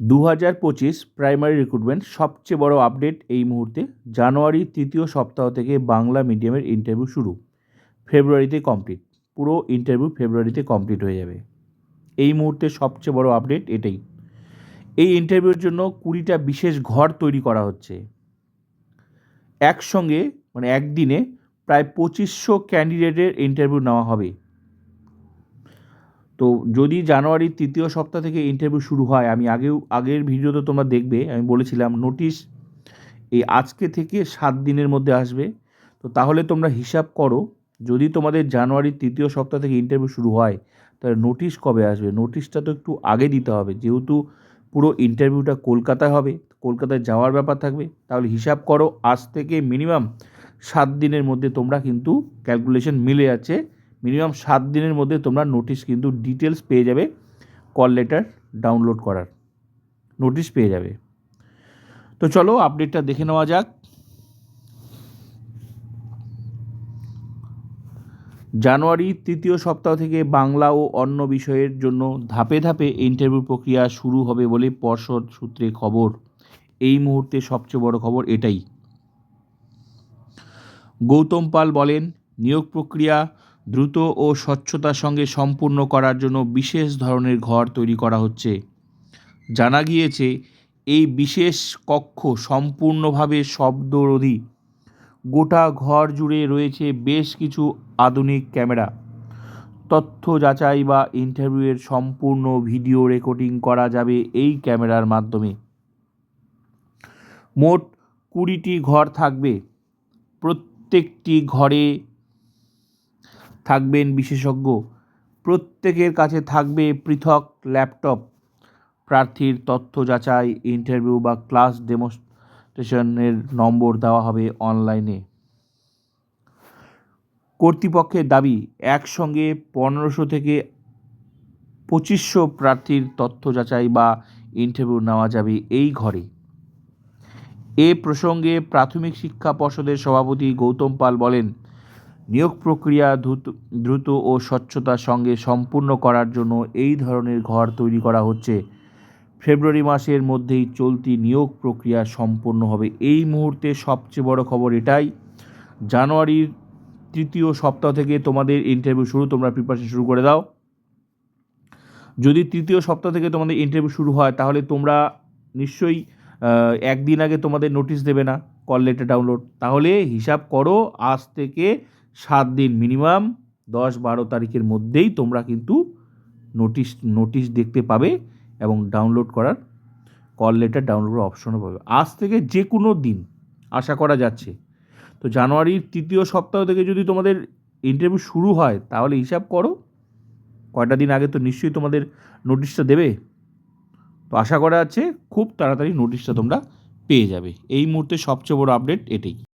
দু হাজার পঁচিশ প্রাইমারি রিক্রুটমেন্ট সবচেয়ে বড় আপডেট এই মুহূর্তে জানুয়ারির তৃতীয় সপ্তাহ থেকে বাংলা মিডিয়ামের ইন্টারভিউ শুরু। ফেব্রুয়ারিতে কমপ্লিট পুরো ইন্টারভিউ ফেব্রুয়ারিতে কমপ্লিট হয়ে যাবে। এই মুহূর্তে সবচেয়ে বড় আপডেট এটাই। এই ইন্টারভিউর জন্য কুড়িটা বিশেষ ঘর তৈরি করা হচ্ছে। একসঙ্গে মানে একদিনে প্রায় পঁচিশশো ক্যান্ডিডেটের ইন্টারভিউ নেওয়া হবে। তো যদি জানুয়ারির তৃতীয় সপ্তাহ থেকে ইন্টারভিউ শুরু হয়, আমি আগেও, আগের ভিডিওতে তোমরা দেখবে, আমি বলেছিলাম নোটিশ এই আজকে থেকে সাত দিনের মধ্যে আসবে। তো তাহলে তোমরা হিসাব করো, যদি তোমাদের জানুয়ারির তৃতীয় সপ্তাহ থেকে ইন্টারভিউ শুরু হয়, তাহলে নোটিশ কবে আসবে? নোটিশটা তো একটু আগে দিতে হবে, যেহেতু পুরো ইন্টারভিউটা কলকাতায় হবে, কলকাতায় যাওয়ার ব্যাপার থাকবে। তাহলে হিসাব করো, আজ থেকে মিনিমাম সাত দিনের মধ্যে তোমরা কিন্তু ক্যালকুলেশন মিলে যাচ্ছে। মিনিমাম সাত দিনের মধ্যে তোমরা নোটিশ কিন্তু ডিটেলস পেয়ে যাবে কল লেটার ডাউনলোড করার। নোটিশ পেয়ে যাবে। তো চলো আপডেটটা দেখে নেওয়া যাক। জানুয়ারি তৃতীয় সপ্তাহ থেকে বাংলা ও অন্য বিষয়ের জন্য ধাপে ধাপে ইন্টারভিউ প্রক্রিয়া শুরু হবে বলে পর্ষদ সূত্রে খবর। এই মুহূর্তে সবচেয়ে বড় খবর এটাই। গৌতম পাল বলেন, নিয়োগ প্রক্রিয়া দ্রুত ও স্বচ্ছতার সঙ্গে সম্পূর্ণ করার জন্য বিশেষ ধরনের ঘর তৈরি করা হচ্ছে। জানা গিয়েছে, এই বিশেষ কক্ষ সম্পূর্ণভাবে শব্দরোধী। গোটা ঘর জুড়ে রয়েছে বেশ কিছু আধুনিক ক্যামেরা। তথ্য যাচাই বা ইন্টারভিউয়ের সম্পূর্ণ ভিডিও রেকর্ডিং করা যাবে এই ক্যামেরার মাধ্যমে। মোট কুড়িটি ঘর থাকবে। প্রত্যেকটি ঘরে থাকবেন বিশেষজ্ঞ। প্রত্যেকের কাছে থাকবে পৃথক ল্যাপটপ। প্রার্থীর তথ্য যাচাই, ইন্টারভিউ বা ক্লাস ডেমনস্ট্রেশনের নম্বর দেওয়া হবে অনলাইনে। কর্তৃপক্ষের দাবি, একসঙ্গে পনেরোশো থেকে পঁচিশশো প্রার্থীর তথ্য যাচাই বা ইন্টারভিউ নেওয়া যাবে এই ঘরে। এ প্রসঙ্গে প্রাথমিক শিক্ষা পর্ষদের সভাপতি গৌতম পাল বলেন নিয়োগ প্রক্রিয়া দ্রুত দ্রুত ও স্বচ্ছতার সঙ্গে সম্পূর্ণ করার জন্য এই ধরনের ঘর তৈরি করা হচ্ছে। ফেব্রুয়ারি মাসের মধ্যেই চলতি নিয়োগ প্রক্রিয়া সম্পূর্ণ হবে। এই মুহূর্তে সবচেয়ে বড় খবর এটাই। জানুয়ারির তৃতীয় সপ্তাহ থেকে তোমাদের ইন্টারভিউ শুরু, তোমরা প্রিপারেশন শুরু করে দাও। যদি তৃতীয় সপ্তাহ থেকে তোমাদের ইন্টারভিউ শুরু হয়, তাহলে তোমরা নিশ্চয়ই একদিন আগে তোমাদের নোটিশ দেবে না কল লেটার ডাউনলোড তাহলে হিসাব করো, আজ থেকে সাত দিন মিনিমাম দশ বারো তারিখের মধ্যেই তোমরা কিন্তু নোটিশ নোটিশ দেখতে পাবে এবং ডাউনলোড করার কল লেটার ডাউনলোড করার অপশনও পাবে। আজ থেকে যে কোনো দিন, আশা করা যাচ্ছে। তো জানুয়ারির তৃতীয় সপ্তাহ থেকে যদি তোমাদের ইন্টারভিউ শুরু হয়, তাহলে হিসাব করো। কয়টা দিন আগে তো নিশ্চয়ই তোমাদের নোটিশটা দেবে। তো আশা করা যাচ্ছে, খুব তাড়াতাড়ি নোটিশটা তোমরা পেয়ে যাবে। এই মুহূর্তে সবচেয়ে বড় আপডেট এটাই।